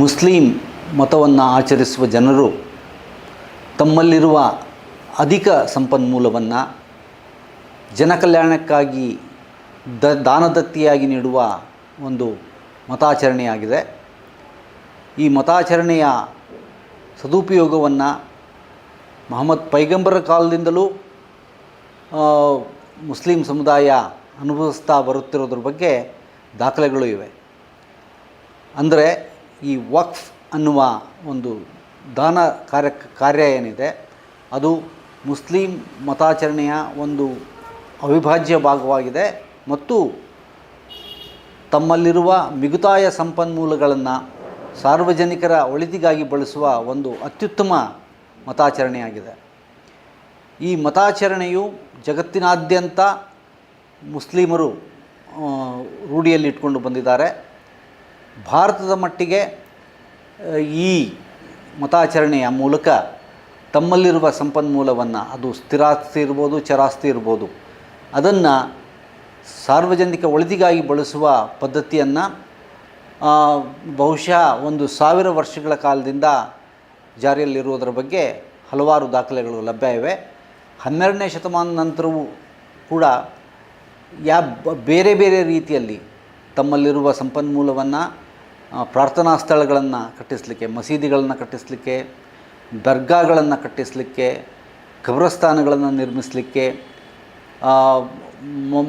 Muslim ಮತವನ್ನು ಆಚರಿಸುವ ಜನರು ತಮ್ಮಲ್ಲಿರುವ ಅಧಿಕ ಸಂಪನ್ಮೂಲವನ್ನು ಜನಕಲ್ಯಾಣಕ್ಕಾಗಿ ದ ದಾನದತ್ತಿಯಾಗಿ ನೀಡುವ ಒಂದು ಮತಾಚರಣೆಯಾಗಿದೆ. ಈ ಮತಾಚರಣೆಯ ಸದುಪಯೋಗವನ್ನು ಮೊಹಮ್ಮದ್ ಪೈಗಂಬರ ಕಾಲದಿಂದಲೂ ಮುಸ್ಲಿಂ ಸಮುದಾಯ ಅನುಭವಿಸ್ತಾ ಬರುತ್ತಿರೋದ್ರ ಬಗ್ಗೆ ದಾಖಲೆಗಳು ಇವೆ. ಅಂದರೆ ಈ ವಕ್ಫ್ ಅನ್ನುವ ಒಂದು ದಾನ ಕಾರ್ಯ ಕಾರ್ಯ ಏನಿದೆ, ಅದು ಮುಸ್ಲಿಂ ಮತಾಚರಣೆಯ ಒಂದು ಅವಿಭಾಜ್ಯ ಭಾಗವಾಗಿದೆ ಮತ್ತು ತಮ್ಮಲ್ಲಿರುವ ಮಿಗುತಾಯ ಸಂಪನ್ಮೂಲಗಳನ್ನು ಸಾರ್ವಜನಿಕರ ಒಳಿತಿಗಾಗಿ ಬಳಸುವ ಒಂದು ಅತ್ಯುತ್ತಮ ಮತಾಚರಣೆಯಾಗಿದೆ. ಈ ಮತಾಚರಣೆಯು ಜಗತ್ತಿನಾದ್ಯಂತ ಮುಸ್ಲಿಮರು ರೂಢಿಯಲ್ಲಿಟ್ಕೊಂಡು ಬಂದಿದ್ದಾರೆ. ಭಾರತದ ಮಟ್ಟಿಗೆ ಈ ಮತಾಚರಣೆಯ ಮೂಲಕ ತಮ್ಮಲ್ಲಿರುವ ಸಂಪನ್ಮೂಲವನ್ನು ಅದು ಸ್ಥಿರಾಸ್ತಿ ಇರ್ಬೋದು, ಚರಾಸ್ತಿ ಇರ್ಬೋದು, ಅದನ್ನು ಸಾರ್ವಜನಿಕ ಒಳಿತಿಗಾಗಿ ಬಳಸುವ ಪದ್ಧತಿಯನ್ನು ಬಹುಶಃ ಒಂದು ಸಾವಿರ ವರ್ಷಗಳ ಕಾಲದಿಂದ ಜಾರಿಯಲ್ಲಿರುವುದರ ಬಗ್ಗೆ ಹಲವಾರು ದಾಖಲೆಗಳು ಲಭ್ಯ ಇವೆ. ಹನ್ನೆರಡನೇ ಶತಮಾನ ನಂತರವೂ ಕೂಡ, ಯಾ, ಬೇರೆ ಬೇರೆ ರೀತಿಯಲ್ಲಿ ತಮ್ಮಲ್ಲಿರುವ ಸಂಪನ್ಮೂಲವನ್ನು ಪ್ರಾರ್ಥನಾ ಸ್ಥಳಗಳನ್ನು ಕಟ್ಟಿಸಲಿಕ್ಕೆ, ಮಸೀದಿಗಳನ್ನು ಕಟ್ಟಿಸಲಿಕ್ಕೆ, ದರ್ಗಾಗಳನ್ನು ಕಟ್ಟಿಸಲಿಕ್ಕೆ, ಕಬ್ರಸ್ಥಾನಗಳನ್ನು ನಿರ್ಮಿಸಲಿಕ್ಕೆ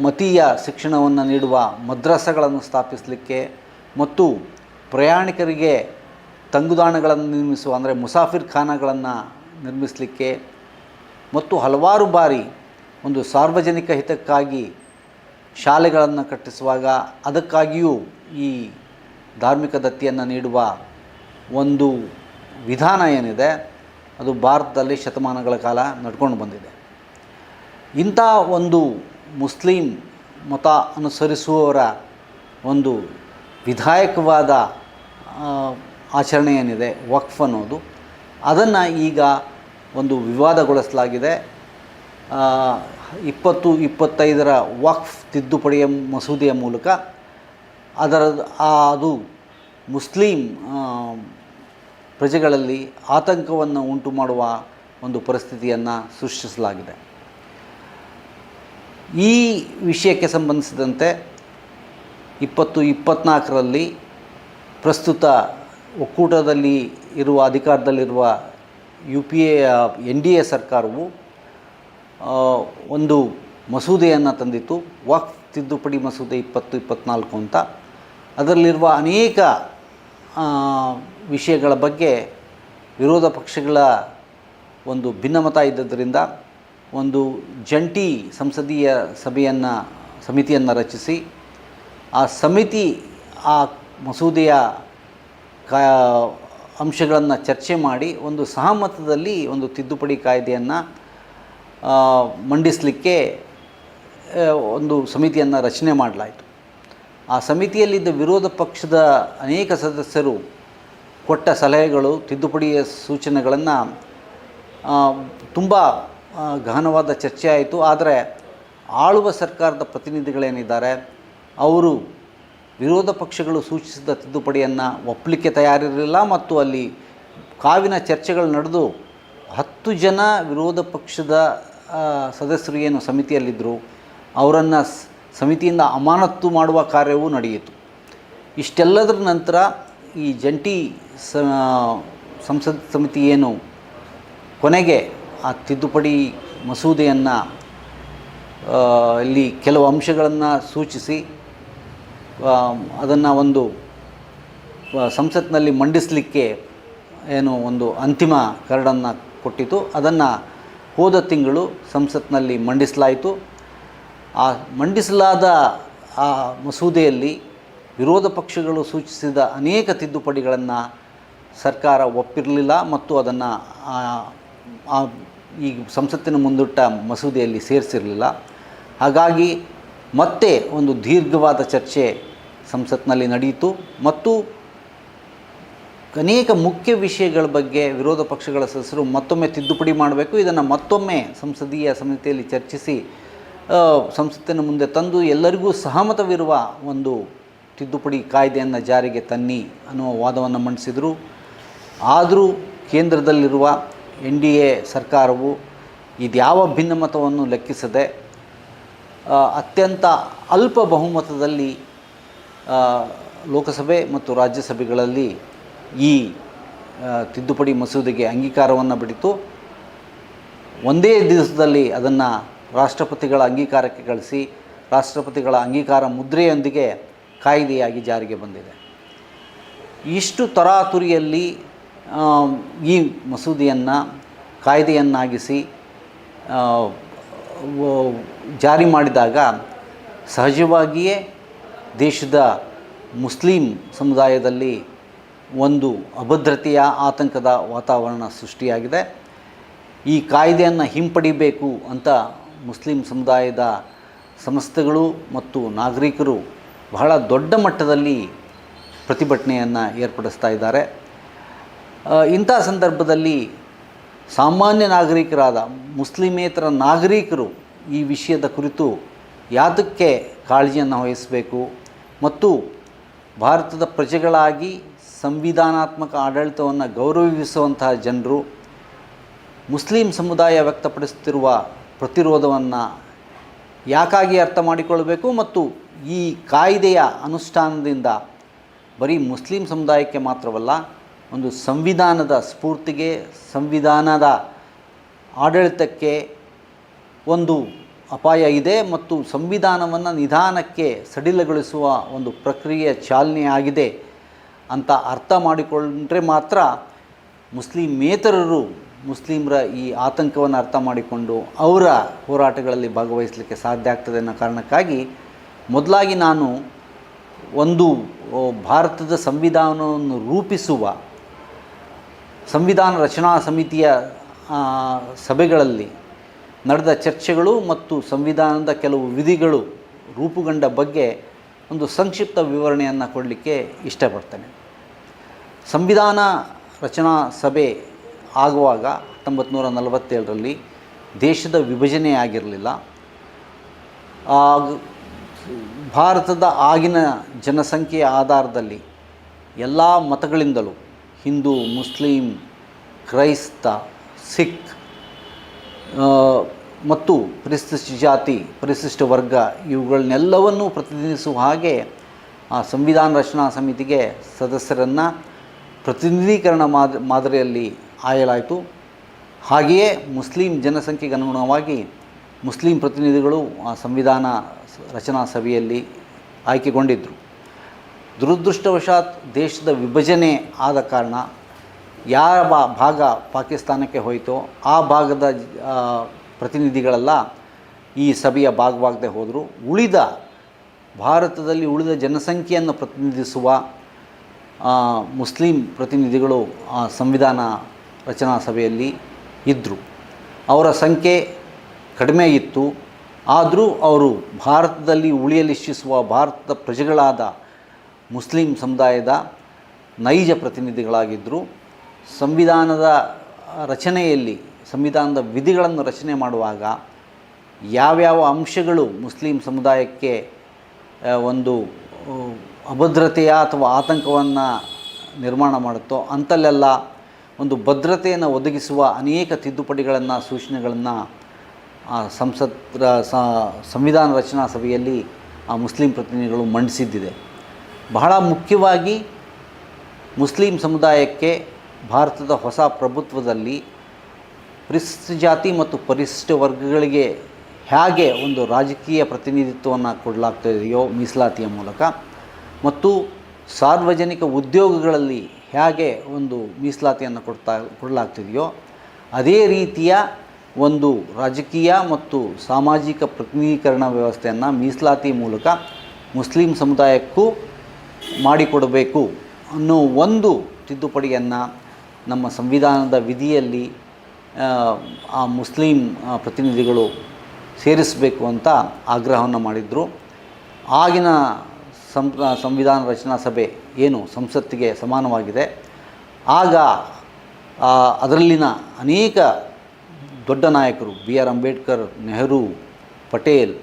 ಮತೀಯ ಶಿಕ್ಷಣವನ್ನು ನೀಡುವ ಮದ್ರಸಗಳನ್ನು ಸ್ಥಾಪಿಸಲಿಕ್ಕೆ ಮತ್ತು ಪ್ರಯಾಣಿಕರಿಗೆ ತಂಗುದಾಣಗಳನ್ನು ನಿರ್ಮಿಸುವ, ಅಂದರೆ ಮುಸಾಫಿರ್ ಖಾನಗಳನ್ನು ನಿರ್ಮಿಸಲಿಕ್ಕೆ ಮತ್ತು ಹಲವಾರು ಬಾರಿ ಒಂದು ಸಾರ್ವಜನಿಕ ಹಿತಕ್ಕಾಗಿ ಶಾಲೆಗಳನ್ನು ಕಟ್ಟಿಸುವಾಗ ಅದಕ್ಕಾಗಿಯೂ ಈ ಧಾರ್ಮಿಕ ದತ್ತಿಯನ್ನು ನೀಡುವ ಒಂದು ವಿಧಾನ ಏನಿದೆ, ಅದು ಭಾರತದಲ್ಲಿ ಶತಮಾನಗಳ ಕಾಲ ನಡ್ಕೊಂಡು ಬಂದಿದೆ. ಇಂಥ ಒಂದು ಮುಸ್ಲಿಂ ಮತ ಅನುಸರಿಸುವವರ ಒಂದು ವಿಧಾಯಕವಾದ ಆಚರಣೆ ಏನಿದೆ, ವಕ್ಫ್ ಅನ್ನೋದು, ಅದನ್ನು ಈಗ ಒಂದು ವಿವಾದಗೊಳಿಸಲಾಗಿದೆ. ಇಪ್ಪತ್ತು, ಇಪ್ಪತ್ತೈದರ ವಕ್ಫ್ ತಿದ್ದುಪಡಿಯ ಮಸೂದೆಯ ಮೂಲಕ ಅದರ ಅದು ಮುಸ್ಲಿಂ ಪ್ರಜೆಗಳಲ್ಲಿ ಆತಂಕವನ್ನು ಉಂಟು ಮಾಡುವ ಒಂದು ಪರಿಸ್ಥಿತಿಯನ್ನು ಸೃಷ್ಟಿಸಲಾಗಿದೆ. ಈ ವಿಷಯಕ್ಕೆ ಸಂಬಂಧಿಸಿದಂತೆ ಇಪ್ಪತ್ತು, ಇಪ್ಪತ್ನಾಲ್ಕರಲ್ಲಿ ಪ್ರಸ್ತುತ ಒಕ್ಕೂಟದಲ್ಲಿ ಇರುವ, ಅಧಿಕಾರದಲ್ಲಿರುವ U P A, N D A ಸರ್ಕಾರವು ಒಂದು ಮಸೂದೆಯನ್ನು ತಂದಿತ್ತು. ವಕ್ಫ್ ತಿದ್ದುಪಡಿ ಮಸೂದೆ ಇಪ್ಪತ್ತು ಇಪ್ಪತ್ತ್ನಾಲ್ಕು ಅಂತ. ಅದರಲ್ಲಿರುವ ಅನೇಕ ವಿಷಯಗಳ ಬಗ್ಗೆ ವಿರೋಧ ಪಕ್ಷಗಳ ಒಂದು ಭಿನ್ನಮತ ಇದ್ದದರಿಂದ ಒಂದು ಜಂಟಿ ಸಂಸದೀಯ ಸಭೆಯನ್ನು, ಸಮಿತಿಯನ್ನು ರಚಿಸಿ, ಆ ಸಮಿತಿ ಆ ಮಸೂದೆಯ ಕಾ, ಅಂಶಗಳನ್ನು ಚರ್ಚೆ ಮಾಡಿ ಒಂದು ಸಹಮತದಲ್ಲಿ ಒಂದು ತಿದ್ದುಪಡಿ ಕಾಯ್ದೆಯನ್ನು ಮಂಡಿಸಲಿಕ್ಕೆ ಒಂದು ಸಮಿತಿಯನ್ನು ರಚನೆ ಮಾಡಲಾಯಿತು. ಆ ಸಮಿತಿಯಲ್ಲಿದ್ದ ವಿರೋಧ ಪಕ್ಷದ ಅನೇಕ ಸದಸ್ಯರು ಕೊಟ್ಟ ಸಲಹೆಗಳು ತಿದ್ದುಪಡಿಯ ಸೂಚನೆಗಳನ್ನು ತುಂಬ ಗಹನವಾದ ಚರ್ಚೆ ಆಯಿತು ಆದರೆ ಆಳುವ ಸರ್ಕಾರದ ಪ್ರತಿನಿಧಿಗಳೇನಿದ್ದಾರೆ, ಅವರು ವಿರೋಧ ಪಕ್ಷಗಳು ಸೂಚಿಸಿದ ತಿದ್ದುಪಡಿಯನ್ನು ಒಪ್ಪಲಿಕ್ಕೆ ತಯಾರಿರಲಿಲ್ಲ ಮತ್ತು ಅಲ್ಲಿ ಕಾವಿನ ಚರ್ಚೆಗಳು ನಡೆದು ಹತ್ತು ಜನ ವಿರೋಧ ಪಕ್ಷದ ಸದಸ್ಯರು ಏನು ಸಮಿತಿಯಲ್ಲಿದ್ದರು, ಅವರನ್ನು ಸಮಿತಿಯಿಂದ ಅಮಾನತ್ತು ಮಾಡುವ ಕಾರ್ಯವೂ ನಡೆಯಿತು. ಇಷ್ಟೆಲ್ಲದರ ನಂತರ ಈ ಜಂಟಿ ಸಂಸತ್ ಸಮಿತಿ ಏನು ಕೊನೆಗೆ ಆ ತಿದ್ದುಪಡಿ ಮಸೂದೆಯನ್ನು ಇಲ್ಲಿ ಕೆಲವು ಅಂಶಗಳನ್ನು ಸೂಚಿಸಿ ಅದನ್ನು ಒಂದು ಸಂಸತ್ನಲ್ಲಿ ಮಂಡಿಸಲಿಕ್ಕೆ ಏನು ಒಂದು ಅಂತಿಮ ಕರಡನ್ನು ಕೊಟ್ಟಿತು. ಅದನ್ನು ಹೋದ ತಿಂಗಳು ಸಂಸತ್ನಲ್ಲಿ ಮಂಡಿಸಲಾಯಿತು. ಆ ಮಂಡಿಸಲಾದ ಆ ಮಸೂದೆಯಲ್ಲಿ ವಿರೋಧ ಪಕ್ಷಗಳು ಸೂಚಿಸಿದ ಅನೇಕ ತಿದ್ದುಪಡಿಗಳನ್ನು ಸರ್ಕಾರ ಒಪ್ಪಿರಲಿಲ್ಲ ಮತ್ತು ಅದನ್ನು ಈ ಸಂಸತ್ತಿನ ಮುಂದಿಟ್ಟ ಮಸೂದೆಯಲ್ಲಿ ಸೇರಿಸಿರಲಿಲ್ಲ. ಹಾಗಾಗಿ ಮತ್ತೆ ಒಂದು ದೀರ್ಘವಾದ ಚರ್ಚೆ ಸಂಸತ್ನಲ್ಲಿ ನಡೆಯಿತು. ಮತ್ತು ಅನೇಕ ಮುಖ್ಯ ವಿಷಯಗಳ ಬಗ್ಗೆ ವಿರೋಧ ಪಕ್ಷಗಳ ಸದಸ್ಯರು ಮತ್ತೊಮ್ಮೆ ತಿದ್ದುಪಡಿ ಮಾಡಬೇಕು. ಇದನ್ನು ಮತ್ತೊಮ್ಮೆ ಸಂಸದೀಯ ಸಮಿತಿಯಲ್ಲಿ ಚರ್ಚಿಸಿ ಸಂಸತ್ತಿನ ಮುಂದೆ ತಂದು ಎಲ್ಲರಿಗೂ ಸಹಮತವಿರುವ ಒಂದು ತಿದ್ದುಪಡಿ ಕಾಯ್ದೆಯನ್ನು ಜಾರಿಗೆ ತನ್ನಿ ಅನ್ನುವ ವಾದವನ್ನು ಮಂಡಿಸಿದರು. ಆದರೂ ಕೇಂದ್ರದಲ್ಲಿರುವ ಎನ್ ಡಿ ಎ ಸರ್ಕಾರವು ಇದ್ಯಾವ ಭಿನ್ನಮತವನ್ನು ಲೆಕ್ಕಿಸದೆ ಅತ್ಯಂತ ಅಲ್ಪ ಬಹುಮತದಲ್ಲಿ ಲೋಕಸಭೆ ಮತ್ತು ರಾಜ್ಯಸಭೆಗಳಲ್ಲಿ ಈ ತಿದ್ದುಪಡಿ ಮಸೂದೆಗೆ ಅಂಗೀಕಾರವನ್ನು ಬಿಡಿತು ಒಂದೇ ದಿವಸದಲ್ಲಿ ಅದನ್ನು ರಾಷ್ಟ್ರಪತಿಗಳ ಅಂಗೀಕಾರಕ್ಕೆ ಕಳಿಸಿ, ರಾಷ್ಟ್ರಪತಿಗಳ ಅಂಗೀಕಾರ ಮುದ್ರೆಯೊಂದಿಗೆ ಕಾಯ್ದೆಯಾಗಿ ಜಾರಿಗೆ ಬಂದಿದೆ. ಇಷ್ಟು ತರಾತುರಿಯಲ್ಲಿ ಈ ಮಸೂದೆಯನ್ನು ಕಾಯ್ದೆಯನ್ನಾಗಿಸಿ ಜಾರಿ ಮಾಡಿದಾಗ ಸಹಜವಾಗಿಯೇ ದೇಶದ ಮುಸ್ಲಿಂ ಸಮುದಾಯದಲ್ಲಿ ಒಂದು ಅಭದ್ರತೆಯ ಆತಂಕದ ವಾತಾವರಣ ಸೃಷ್ಟಿಯಾಗಿದೆ. ಈ ಕಾಯ್ದೆಯನ್ನು ಹಿಂಪಡಿಬೇಕು ಅಂತ ಮುಸ್ಲಿಂ ಸಮುದಾಯದ ಸಂಸ್ಥೆಗಳು ಮತ್ತು ನಾಗರಿಕರು ಬಹಳ ದೊಡ್ಡ ಮಟ್ಟದಲ್ಲಿ ಪ್ರತಿಭಟನೆಯನ್ನು ಏರ್ಪಡಿಸ್ತಾ ಇದ್ದಾರೆ. ಇಂಥ ಸಂದರ್ಭದಲ್ಲಿ ಸಾಮಾನ್ಯ ನಾಗರಿಕರಾದ ಮುಸ್ಲಿಮೇತರ ನಾಗರಿಕರು ಈ ವಿಷಯದ ಕುರಿತು ಯಾತಕ್ಕೆ ಕಾಳಜಿಯನ್ನು ವಹಿಸಬೇಕು ಮತ್ತು ಭಾರತದ ಪ್ರಜೆಗಳಾಗಿ ಸಂವಿಧಾನಾತ್ಮಕ ಆಡಳಿತವನ್ನು ಗೌರವಿಸುವಂತಹ ಜನರು, ಮುಸ್ಲಿಂ ಸಮುದಾಯ ವ್ಯಕ್ತಪಡಿಸುತ್ತಿರುವ ಪ್ರತಿರೋಧವನ್ನು ಯಾಕಾಗಿ ಅರ್ಥ ಮಾಡಿಕೊಳ್ಳಬೇಕು ಮತ್ತು ಈ ಕಾಯ್ದೆಯ ಅನುಷ್ಠಾನದಿಂದ ಬರೀ ಮುಸ್ಲಿಂ ಸಮುದಾಯಕ್ಕೆ ಮಾತ್ರವಲ್ಲ, ಒಂದು ಸಂವಿಧಾನದ ಸ್ಫೂರ್ತಿಗೆ, ಸಂವಿಧಾನದ ಆಡಳಿತಕ್ಕೆ ಒಂದು ಅಪಾಯ ಇದೆ ಮತ್ತು ಸಂವಿಧಾನವನ್ನು ನಿಧಾನಕ್ಕೆ ಸಡಿಲಗೊಳಿಸುವ ಒಂದು ಪ್ರಕ್ರಿಯೆ ಚಾಲನೆಯಾಗಿದೆ. ಅಂತ ಅರ್ಥ ಮಾಡಿಕೊಂಡ್ರೆ ಮಾತ್ರ ಮುಸ್ಲಿಮೇತರರು ಮುಸ್ಲಿಮರ ಈ ಆತಂಕವನ್ನು ಅರ್ಥ ಮಾಡಿಕೊಂಡು ಅವರ ಹೋರಾಟಗಳಲ್ಲಿ ಭಾಗವಹಿಸಲಿಕ್ಕೆ ಸಾಧ್ಯ ಆಗ್ತದೆ ಅನ್ನೋ ಕಾರಣಕ್ಕಾಗಿ ಮೊದಲಾಗಿ ನಾನು ಒಂದು ಭಾರತದ ಸಂವಿಧಾನವನ್ನು ರೂಪಿಸುವ ಸಂವಿಧಾನ ರಚನಾ ಸಮಿತಿಯ ಸಭೆಗಳಲ್ಲಿ ನಡೆದ ಚರ್ಚೆಗಳು ಮತ್ತು ಸಂವಿಧಾನದ ಕೆಲವು ವಿಧಿಗಳು ರೂಪುಗೊಂಡ ಬಗ್ಗೆ ಒಂದು ಸಂಕ್ಷಿಪ್ತ ವಿವರಣೆಯನ್ನು ಕೊಡಲಿಕ್ಕೆ ಇಷ್ಟಪಡ್ತೇನೆ. ಸಂವಿಧಾನ ರಚನಾ ಸಭೆ ಆಗುವಾಗ ಹತ್ತೊಂಬತ್ತು ನೂರ ನಲವತ್ತೇಳರಲ್ಲಿ ದೇಶದ ವಿಭಜನೆ ಆಗಿರಲಿಲ್ಲ. ಆಗ ಭಾರತದ ಆಗಿನ ಜನಸಂಖ್ಯೆಯ ಆಧಾರದಲ್ಲಿ ಎಲ್ಲ ಮತಗಳಿಂದಲೂ ಹಿಂದೂ, ಮುಸ್ಲಿಂ, ಕ್ರೈಸ್ತ, ಸಿಖ್ ಮತ್ತು ಪರಿಶಿಷ್ಟ ಜಾತಿ, ಪರಿಶಿಷ್ಟ ವರ್ಗ ಇವುಗಳನ್ನೆಲ್ಲವನ್ನೂ ಪ್ರತಿನಿಧಿಸುವ ಹಾಗೆ ಆ ಸಂವಿಧಾನ ರಚನಾ ಸಮಿತಿಗೆ ಸದಸ್ಯರನ್ನು ಪ್ರತಿನಿಧೀಕರಣ ಮಾದ, ಮಾದರಿಯಲ್ಲಿ ಆಯಲಾಯಿತು ಹಾಗೆಯೇ ಮುಸ್ಲಿಂ ಜನಸಂಖ್ಯೆಗೆ ಅನುಗುಣವಾಗಿ ಮುಸ್ಲಿಂ ಪ್ರತಿನಿಧಿಗಳು ಆ ಸಂವಿಧಾನ ರಚನಾ ಸಭೆಯಲ್ಲಿ ಆಯ್ಕೆಗೊಂಡಿದ್ದರು ದುರದೃಷ್ಟವಶಾತ್ ದೇಶದ ವಿಭಜನೆ ಆದ ಕಾರಣ ಯಾವ ಭಾಗ ಪಾಕಿಸ್ತಾನಕ್ಕೆ ಹೋಯಿತೋ ಆ ಭಾಗದ ಪ್ರತಿನಿಧಿಗಳೆಲ್ಲ ಈ ಸಭೆಯ ಭಾಗವಾಗದೆ ಹೋದರು. ಉಳಿದ ಭಾರತದಲ್ಲಿ ಉಳಿದ ಜನಸಂಖ್ಯೆಯನ್ನು ಪ್ರತಿನಿಧಿಸುವ ಮುಸ್ಲಿಂ ಪ್ರತಿನಿಧಿಗಳು ಆ ಸಂವಿಧಾನ ರಚನಾ ಸಭೆಯಲ್ಲಿ ಇದ್ದರು ಅವರ ಸಂಖ್ಯೆ ಕಡಿಮೆ ಇತ್ತು. ಆದರೂ ಅವರು ಭಾರತದಲ್ಲಿ ಉಳಿಯಲಿಚ್ಛಿಸುವ ಭಾರತದ ಪ್ರಜೆಗಳಾದ ಮುಸ್ಲಿಂ ಸಮುದಾಯದ ನೈಜ ಪ್ರತಿನಿಧಿಗಳಾಗಿದ್ದರು ಸಂವಿಧಾನದ ರಚನೆಯಲ್ಲಿ, ಸಂವಿಧಾನದ ವಿಧಿಗಳನ್ನು ರಚನೆ ಮಾಡುವಾಗ ಯಾವ್ಯಾವ ಅಂಶಗಳು ಮುಸ್ಲಿಂ ಸಮುದಾಯಕ್ಕೆ ಒಂದು ಅಭದ್ರತೆಯ ಅಥವಾ ಆತಂಕವನ್ನು ನಿರ್ಮಾಣ ಮಾಡುತ್ತೋ ಅಂಥಲ್ಲೆಲ್ಲ ಒಂದು ಭದ್ರತೆಯನ್ನು ಒದಗಿಸುವ ಅನೇಕ ತಿದ್ದುಪಡಿಗಳನ್ನು, ಸೂಚನೆಗಳನ್ನು ಆ ಸಂಸತ್ ಸಂವಿಧಾನ ರಚನಾ ಸಭೆಯಲ್ಲಿ ಆ ಮುಸ್ಲಿಂ ಪ್ರತಿನಿಧಿಗಳು ಮಂಡಿಸಿದ್ದಿದೆ. ಬಹಳ ಮುಖ್ಯವಾಗಿ ಮುಸ್ಲಿಂ ಸಮುದಾಯಕ್ಕೆ ಭಾರತದ ಹೊಸ ಪ್ರಭುತ್ವದಲ್ಲಿ ಪರಿಶಿಷ್ಟ ಜಾತಿ ಮತ್ತು ಪರಿಶಿಷ್ಟ ವರ್ಗಗಳಿಗೆ ಹೇಗೆ ಒಂದು ರಾಜಕೀಯ ಪ್ರತಿನಿಧಿತ್ವವನ್ನು ಕೊಡಲಾಗ್ತಿದೆಯೋ ಮೀಸಲಾತಿಯ ಮೂಲಕ ಮತ್ತು ಸಾರ್ವಜನಿಕ ಉದ್ಯೋಗಗಳಲ್ಲಿ ಹೇಗೆ ಒಂದು ಮೀಸಲಾತಿಯನ್ನು ಕೊಡ್ತಾ ಕೊಡಲಾಗ್ತಿದೆಯೋ ಅದೇ ರೀತಿಯ ಒಂದು ರಾಜಕೀಯ ಮತ್ತು ಸಾಮಾಜಿಕ ಪ್ರತಿನಿಧೀಕರಣ ವ್ಯವಸ್ಥೆಯನ್ನು ಮೀಸಲಾತಿ ಮೂಲಕ ಮುಸ್ಲಿಂ ಸಮುದಾಯಕ್ಕೂ ಮಾಡಿಕೊಡಬೇಕು ಅನ್ನೋ ಒಂದು ತಿದ್ದುಪಡಿಯನ್ನು ನಮ್ಮ ಸಂವಿಧಾನದ ವಿಧಿಯಲ್ಲಿ ಆ, ಮುಸ್ಲಿಂ ಪ್ರತಿನಿಧಿಗಳು ಸೇರಿಸಬೇಕು ಅಂತ ಆಗ್ರಹವನ್ನು ಮಾಡಿದರು. ಆಗಿನ ಸಂ ಸಂವಿಧಾನ ರಚನಾ ಸಭೆ ಏನು ಸಂಸತ್ತಿಗೆ ಸಮಾನವಾಗಿದೆ. ಆಗ ಅದರಲ್ಲಿನ ಅನೇಕ ದೊಡ್ಡ ನಾಯಕರು, B R Ambedkar, Nehru, Patel,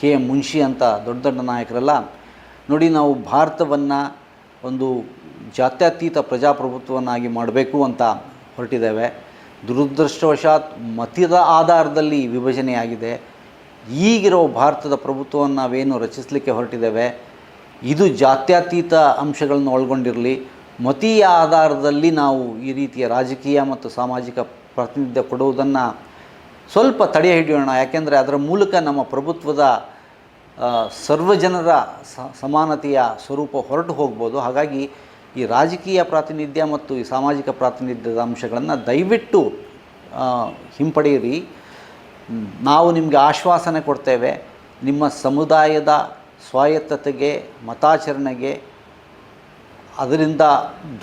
K M Munshi ಅಂತ ದೊಡ್ಡ ದೊಡ್ಡ ನಾಯಕರೆಲ್ಲ ನೋಡಿ ನಾವು ಭಾರತವನ್ನು ಒಂದು ಜಾತ್ಯತೀತ ಪ್ರಜಾಪ್ರಭುತ್ವವನ್ನಾಗಿ ಮಾಡಬೇಕು ಅಂತ ಹೊರಟಿದ್ದೇವೆ. ದುರದೃಷ್ಟವಶಾತ್ ಮತದ ಆಧಾರದಲ್ಲಿ ವಿಭಜನೆಯಾಗಿದೆ. ಈಗಿರೋ ಭಾರತದ ಪ್ರಭುತ್ವವನ್ನು ನಾವೇನು ರಚಿಸಲಿಕ್ಕೆ ಹೊರಟಿದ್ದೇವೆ? ಇದು ಜಾತ್ಯತೀತ ಅಂಶಗಳನ್ನು ಒಳಗೊಂಡಿರಲಿ. ಮತೀಯ ಆಧಾರದಲ್ಲಿ ನಾವು ಈ ರೀತಿಯ ರಾಜಕೀಯ ಮತ್ತು ಸಾಮಾಜಿಕ ಪ್ರಾತಿನಿಧ್ಯ ಕೊಡುವುದನ್ನು ಸ್ವಲ್ಪ ತಡೆ ಹಿಡಿಯೋಣ. ಯಾಕೆಂದರೆ ಅದರ ಮೂಲಕ ನಮ್ಮ ಪ್ರಭುತ್ವದ ಸರ್ವಜನರ ಸಮಾನತೆಯ ಸ್ವರೂಪ ಹೊರಟು ಹೋಗ್ಬೋದು. ಹಾಗಾಗಿ ಈ ರಾಜಕೀಯ ಪ್ರಾತಿನಿಧ್ಯ ಮತ್ತು ಈ ಸಾಮಾಜಿಕ ಪ್ರಾತಿನಿಧ್ಯದ ಅಂಶಗಳನ್ನು ದಯವಿಟ್ಟು ಹಿಂಪಡೆಯಿರಿ. ನಾವು ನಿಮಗೆ ಆಶ್ವಾಸನೆ ಕೊಡ್ತೇವೆ. ನಿಮ್ಮ ಸಮುದಾಯದ ಸ್ವಾಯತ್ತತೆಗೆ, ಮತಾಚರಣೆಗೆ, ಅದರಿಂದ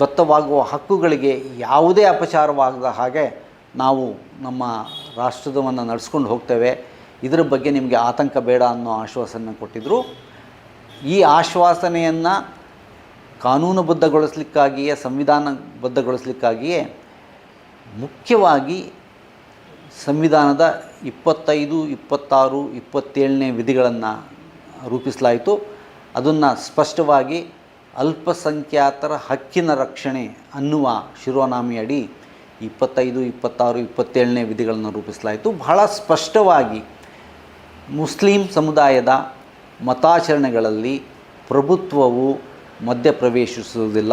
ದತ್ತವಾಗುವ ಹಕ್ಕುಗಳಿಗೆ ಯಾವುದೇ ಅಪಚಾರವಾಗದ ಹಾಗೆ ನಾವು ನಮ್ಮ ರಾಷ್ಟ್ರದವನ್ನು ನಡೆಸ್ಕೊಂಡು ಹೋಗ್ತೇವೆ. ಇದರ ಬಗ್ಗೆ ನಿಮಗೆ ಆತಂಕ ಬೇಡ ಅನ್ನೋ ಆಶ್ವಾಸನೆ ಕೊಟ್ಟಿದ್ದರು ಈ ಆಶ್ವಾಸನೆಯನ್ನು ಕಾನೂನುಬದ್ಧಗೊಳಿಸಲಿಕ್ಕಾಗಿಯೇ, ಸಂವಿಧಾನಬದ್ಧಗೊಳಿಸಲಿಕ್ಕಾಗಿಯೇ ಮುಖ್ಯವಾಗಿ ಸಂವಿಧಾನದ ಇಪ್ಪತ್ತೈದು, ಇಪ್ಪತ್ತಾರು, ಇಪ್ಪತ್ತೇಳನೇ ವಿಧಿಗಳನ್ನು ರೂಪಿಸಲಾಯಿತು. ಅದನ್ನು ಸ್ಪಷ್ಟವಾಗಿ ಅಲ್ಪಸಂಖ್ಯಾತರ ಹಕ್ಕಿನ ರಕ್ಷಣೆ ಅನ್ನುವ ಶಿರೋನಾಮೆಯಡಿ ಇಪ್ಪತ್ತೈದು, ಇಪ್ಪತ್ತಾರು, ಇಪ್ಪತ್ತೇಳನೇ ವಿಧಿಗಳನ್ನು ರೂಪಿಸಲಾಯಿತು. ಬಹಳ ಸ್ಪಷ್ಟವಾಗಿ ಮುಸ್ಲಿಂ ಸಮುದಾಯದ ಮತಾಚರಣೆಗಳಲ್ಲಿ ಪ್ರಭುತ್ವವು ಮಧ್ಯಪ್ರವೇಶಿಸುವುದಿಲ್ಲ.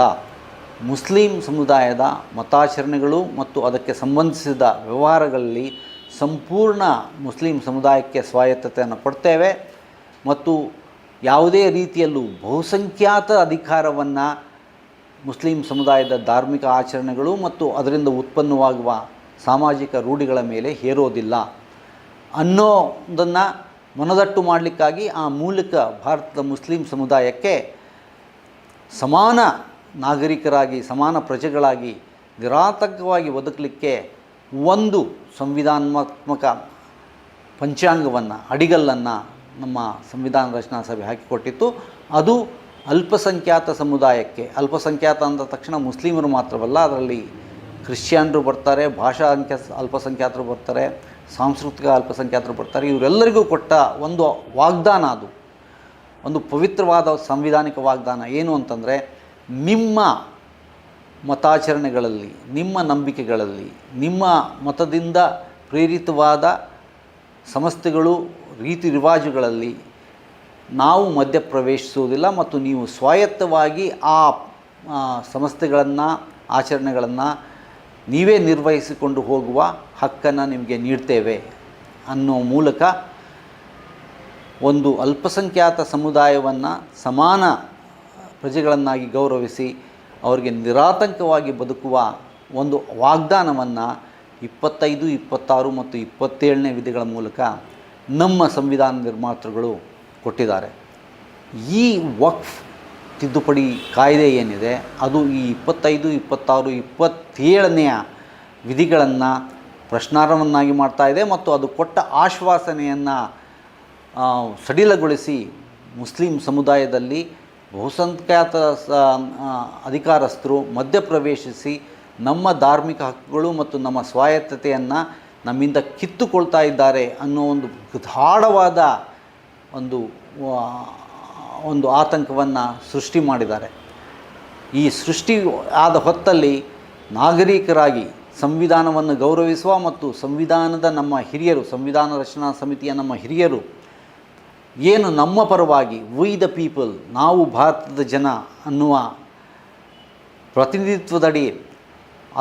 ಮುಸ್ಲಿಂ ಸಮುದಾಯದ ಮತಾಚರಣೆಗಳು ಮತ್ತು ಅದಕ್ಕೆ ಸಂಬಂಧಿಸಿದ ವ್ಯವಹಾರಗಳಲ್ಲಿ ಸಂಪೂರ್ಣ ಮುಸ್ಲಿಂ ಸಮುದಾಯಕ್ಕೆ ಸ್ವಾಯತ್ತತೆಯನ್ನು ಕೊಡ್ತೇವೆ. ಮತ್ತು ಯಾವುದೇ ರೀತಿಯಲ್ಲೂ ಬಹುಸಂಖ್ಯಾತ ಅಧಿಕಾರವನ್ನು ಮುಸ್ಲಿಂ ಸಮುದಾಯದ ಧಾರ್ಮಿಕ ಆಚರಣೆಗಳು ಮತ್ತು ಅದರಿಂದ ಉತ್ಪನ್ನವಾಗುವ ಸಾಮಾಜಿಕ ರೂಢಿಗಳ ಮೇಲೆ ಹೇರೋದಿಲ್ಲ. ಅನ್ನೋದನ್ನು ಮನದಟ್ಟು ಮಾಡಲಿಕ್ಕಾಗಿ ಆ ಮೂಲಕ ಭಾರತದ ಮುಸ್ಲಿಂ ಸಮುದಾಯಕ್ಕೆ ಸಮಾನ ನಾಗರಿಕರಾಗಿ, ಸಮಾನ ಪ್ರಜೆಗಳಾಗಿ ನಿರಾತಂಕವಾಗಿ ಬದುಕಲಿಕ್ಕೆ ಒಂದು ಸಂವಿಧಾನಾತ್ಮಕ ಪಂಚಾಂಗವನ್ನು, ಅಡಿಗಲ್ಲನ್ನು ನಮ್ಮ ಸಂವಿಧಾನ ರಚನಾ ಸಭೆ ಹಾಕಿಕೊಟ್ಟಿತ್ತು. ಅದು ಅಲ್ಪಸಂಖ್ಯಾತ ಸಮುದಾಯಕ್ಕೆ, ಅಲ್ಪಸಂಖ್ಯಾತ ಅಂದ ತಕ್ಷಣ ಮುಸ್ಲಿಮರು ಮಾತ್ರವಲ್ಲ, ಅದರಲ್ಲಿ ಕ್ರಿಶ್ಚಿಯನ್ರು ಬರ್ತಾರೆ, ಭಾಷಾ ಅಂಕ್ಯ ಅಲ್ಪಸಂಖ್ಯಾತರು ಬರ್ತಾರೆ, ಸಾಂಸ್ಕೃತಿಕ ಅಲ್ಪಸಂಖ್ಯಾತರು ಬರ್ತಾರೆ, ಇವರೆಲ್ಲರಿಗೂ ಕೊಟ್ಟ ಒಂದು ವಾಗ್ದಾನ ಅದು. ಒಂದು ಪವಿತ್ರವಾದ ಸಂವಿಧಾನಿಕ ವಾಗ್ದಾನ ಏನು ಅಂತಂದರೆ, ನಿಮ್ಮ ಮತಾಚರಣೆಗಳಲ್ಲಿ, ನಿಮ್ಮ ನಂಬಿಕೆಗಳಲ್ಲಿ, ನಿಮ್ಮ ಮತದಿಂದ ಪ್ರೇರಿತವಾದ ಸಂಸ್ಥೆಗಳು ರೀತಿ ರಿವಾಜುಗಳಲ್ಲಿ ನಾವು ಮಧ್ಯಪ್ರವೇಶಿಸುವುದಿಲ್ಲ ಮತ್ತು ನೀವು ಸ್ವಾಯತ್ತವಾಗಿ ಆ ಆ, ಸಂಸ್ಥೆಗಳನ್ನು ಆಚರಣೆಗಳನ್ನು ನೀವೇ ನಿರ್ವಹಿಸಿಕೊಂಡು ಹೋಗುವ ಹಕ್ಕನ್ನು ನಿಮಗೆ ನೀಡ್ತೇವೆ ಅನ್ನೋ ಮೂಲಕ ಒಂದು ಅಲ್ಪಸಂಖ್ಯಾತ ಸಮುದಾಯವನ್ನು ಸಮಾನ ಪ್ರಜೆಗಳನ್ನಾಗಿ ಗೌರವಿಸಿ ಅವರಿಗೆ ನಿರಾತಂಕವಾಗಿ ಬದುಕುವ ಒಂದು ವಾಗ್ದಾನವನ್ನು ಇಪ್ಪತ್ತೈದು ಇಪ್ಪತ್ತಾರು ಮತ್ತು ಇಪ್ಪತ್ತೇಳನೇ ವಿಧಿಗಳ ಮೂಲಕ ನಮ್ಮ ಸಂವಿಧಾನ ನಿರ್ಮಾತೃಗಳು ಕೊಟ್ಟಿದ್ದಾರೆ. ಈ ವಕ್ಫ್ ತಿದ್ದುಪಡಿ ಕಾಯ್ದೆ ಏನಿದೆ, ಅದು ಈ ಇಪ್ಪತ್ತೈದು, ಇಪ್ಪತ್ತಾರು, ಇಪ್ಪತ್ತೇಳನೆಯ ವಿಧಿಗಳನ್ನು ಪ್ರಶ್ನಾರ್ಹವನ್ನಾಗಿ ಮಾಡ್ತಾ ಇದೆ ಮತ್ತು ಅದು ಕೊಟ್ಟ ಆಶ್ವಾಸನೆಯನ್ನು ಸಡಿಲಗೊಳಿಸಿ ಮುಸ್ಲಿಂ ಸಮುದಾಯದಲ್ಲಿ ಬಹುಸಂಖ್ಯಾತ ಸ ಅಧಿಕಾರಸ್ಥರು ಮಧ್ಯಪ್ರವೇಶಿಸಿ ನಮ್ಮ ಧಾರ್ಮಿಕ ಹಕ್ಕುಗಳು ಮತ್ತು ನಮ್ಮ ಸ್ವಾಯತ್ತತೆಯನ್ನು ನಮ್ಮಿಂದ ಕಿತ್ತುಕೊಳ್ತಾ ಇದ್ದಾರೆ ಅನ್ನೋ ಒಂದು ಗಾಢವಾದ ಒಂದು ಒಂದು ಆತಂಕವನ್ನು ಸೃಷ್ಟಿ ಮಾಡಿದ್ದಾರೆ. ಈ ಸೃಷ್ಟಿ ಆದ ಹೊತ್ತಲ್ಲಿ ನಾಗರಿಕರಾಗಿ ಸಂವಿಧಾನವನ್ನು ಗೌರವಿಸುವ ಮತ್ತು ಸಂವಿಧಾನದ ನಮ್ಮ ಹಿರಿಯರು, ಸಂವಿಧಾನ ರಚನಾ ಸಮಿತಿಯ ನಮ್ಮ ಹಿರಿಯರು, ಏನು ನಮ್ಮ ಪರವಾಗಿ ವಿ ದ ಪೀಪಲ್ ನಾವು ಭಾರತದ ಜನ ಅನ್ನುವ ಪ್ರತಿನಿಧಿತ್ವದಡಿ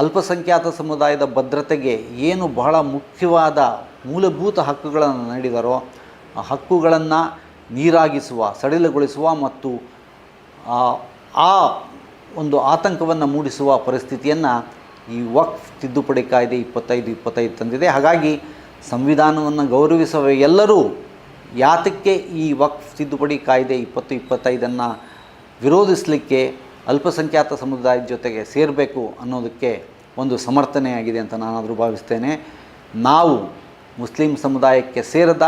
ಅಲ್ಪಸಂಖ್ಯಾತ ಸಮುದಾಯದ ಭದ್ರತೆಗೆ ಏನು ಬಹಳ ಮುಖ್ಯವಾದ ಮೂಲಭೂತ ಹಕ್ಕುಗಳನ್ನು ನೀಡಿದರೋ ಆ ಹಕ್ಕುಗಳನ್ನು ನೀರಾಗಿಸುವ, ಸಡಿಲಗೊಳಿಸುವ ಮತ್ತು ಆ ಒಂದು ಆತಂಕವನ್ನು ಮೂಡಿಸುವ ಪರಿಸ್ಥಿತಿಯನ್ನು ಈ ವಕ್ಫ್ ತಿದ್ದುಪಡಿ ಕಾಯ್ದೆ ಇಪ್ಪತ್ತೈದು ಇಪ್ಪತ್ತೈದು ತಂದಿದೆ. ಹಾಗಾಗಿ ಸಂವಿಧಾನವನ್ನು ಗೌರವಿಸುವ ಎಲ್ಲರೂ ಯಾತಕ್ಕೆ ಈ ವಕ್ಫ್ ತಿದ್ದುಪಡಿ ಕಾಯ್ದೆ ಇಪ್ಪತ್ತು ಇಪ್ಪತ್ತೈದನ್ನು ವಿರೋಧಿಸಲಿಕ್ಕೆ ಅಲ್ಪಸಂಖ್ಯಾತ ಸಮುದಾಯದ ಜೊತೆಗೆ ಸೇರಬೇಕು ಅನ್ನೋದಕ್ಕೆ ಒಂದು ಸಮರ್ಥನೆಯಾಗಿದೆ ಅಂತ ನಾನಾದರೂ ಭಾವಿಸ್ತೇನೆ. ನಾವು ಮುಸ್ಲಿಂ ಸಮುದಾಯಕ್ಕೆ ಸೇರದ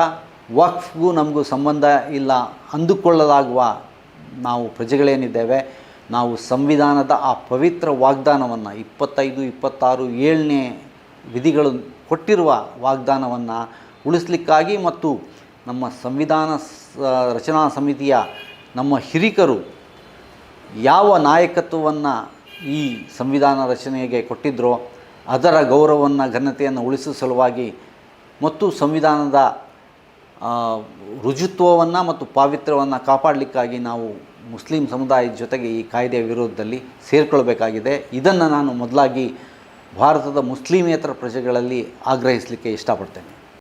ವಕ್ಫ್ಗೂ ನಮಗೂ ಸಂಬಂಧ ಇಲ್ಲ ಅಂದುಕೊಳ್ಳಲಾಗುವ ನಾವು ಪ್ರಜೆಗಳೇನಿದ್ದೇವೆ, ನಾವು ಸಂವಿಧಾನದ ಆ ಪವಿತ್ರ ವಾಗ್ದಾನವನ್ನು ಇಪ್ಪತ್ತೈದು, ಇಪ್ಪತ್ತಾರು ಏಳನೇ ವಿಧಿಗಳು ಕೊಟ್ಟಿರುವ ವಾಗ್ದಾನವನ್ನು ಉಳಿಸ್ಲಿಕ್ಕಾಗಿ ಮತ್ತು ನಮ್ಮ ಸಂವಿಧಾನ ರಚನಾ ಸಮಿತಿಯ ನಮ್ಮ ಹಿರಿಕರು ಯಾವ ನಾಯಕತ್ವವನ್ನು ಈ ಸಂವಿಧಾನ ರಚನೆಗೆ ಕೊಟ್ಟಿದ್ದರೋ ಅದರ ಗೌರವವನ್ನು, ಘನತೆಯನ್ನು ಉಳಿಸುವ ಸಲುವಾಗಿ ಮತ್ತು ಸಂವಿಧಾನದ ರುಜುತ್ವವನ್ನು ಮತ್ತು ಪಾವಿತ್ರ್ಯವನ್ನು ಕಾಪಾಡಲಿಕ್ಕಾಗಿ ನಾವು ಮುಸ್ಲಿಂ ಸಮುದಾಯದ ಜೊತೆಗೆ ಈ ಕಾಯ್ದೆಯ ವಿರೋಧದಲ್ಲಿ ಸೇರಿಕೊಳ್ಬೇಕಾಗಿದೆ. ಇದನ್ನು ನಾನು ಮೊದಲಾಗಿ ಭಾರತದ ಮುಸ್ಲಿಮೇತರ ಪ್ರಜೆಗಳಲ್ಲಿ ಆಗ್ರಹಿಸಲಿಕ್ಕೆ ಇಷ್ಟಪಡ್ತೇನೆ.